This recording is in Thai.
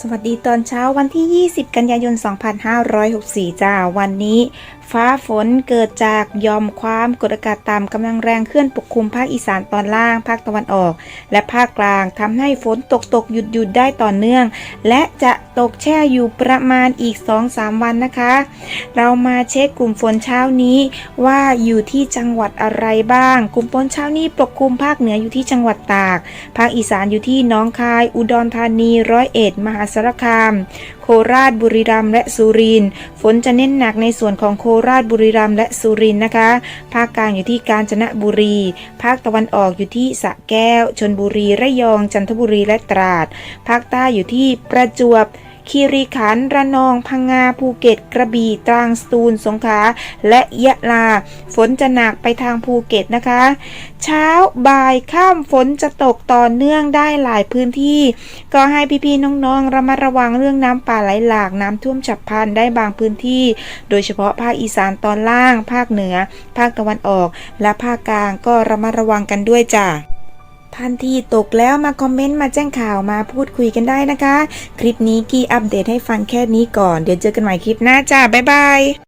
สวัสดีตอนเช้าวันที่ 20 กันยายน 2564 จ้า วันนี้ ฟ้าฝนเกิดจากยอมความกดอากาศต่ำกำลังแรงเคลื่อนปกคลุมภาคอีสานตอนล่าง ภาคตะวันออก และภาคกลางทำให้ฝนตกตกหยุดหยุดได้ต่อเนื่อง และจะตกแช่อยู่ประมาณอีก 2-3 วันนะคะ เรามาเช็คกลุ่มฝนเช้านี้ว่าอยู่ที่จังหวัดอะไรบ้าง กลุ่มฝนเช้านี้ปกคลุมภาคเหนืออยู่ที่จังหวัดตาก ภาคอีสานอยู่ที่น้องคาย อุดรธานีร้อยเอ็ดมหาสารคามโคราชบุรีรัมย์และสุรินทร์ฝนจะเน้นหนักในส่วนของโคราชบุรีรัมย์และสุรินทร์นะคะ ภาคกลางอยู่ที่กาญจนบุรี ภาคตะวันออกอยู่ที่สระแก้ว ชนบุรีระยองจันทบุรีและตราด ภาคใต้อยู่ที่ประจวบ คีรีขันธ์ระนอง พังงา ภูเก็ต กระบี่ ตรัง สตูล สงขลา และยะลา ฝนจะหนักไปทางภูเก็ตนะคะ เช้าบ่ายค่ำฝนจะตกต่อเนื่องได้หลายพื้นที่ ก็ให้พี่ๆน้องๆระมัดระวังเรื่องน้ำป่าไหลหลาก น้ำท่วมฉับพลันได้บางพื้นที่ โดยเฉพาะภาคอีสานตอนล่าง ภาคเหนือ ภาคตะวันออก และภาคกลางก็ระมัดระวังกันด้วยจ้ะ ท่านที่ตกแล้วมาคอมเมนต์มาแจ้งข่าวมาพูดคุยกันได้นะคะ คลิปนี้กี้อัปเดตให้ฟังแค่นี้ก่อน เดี๋ยวเจอกันใหม่คลิปหน้าจ้า บ๊ายบาย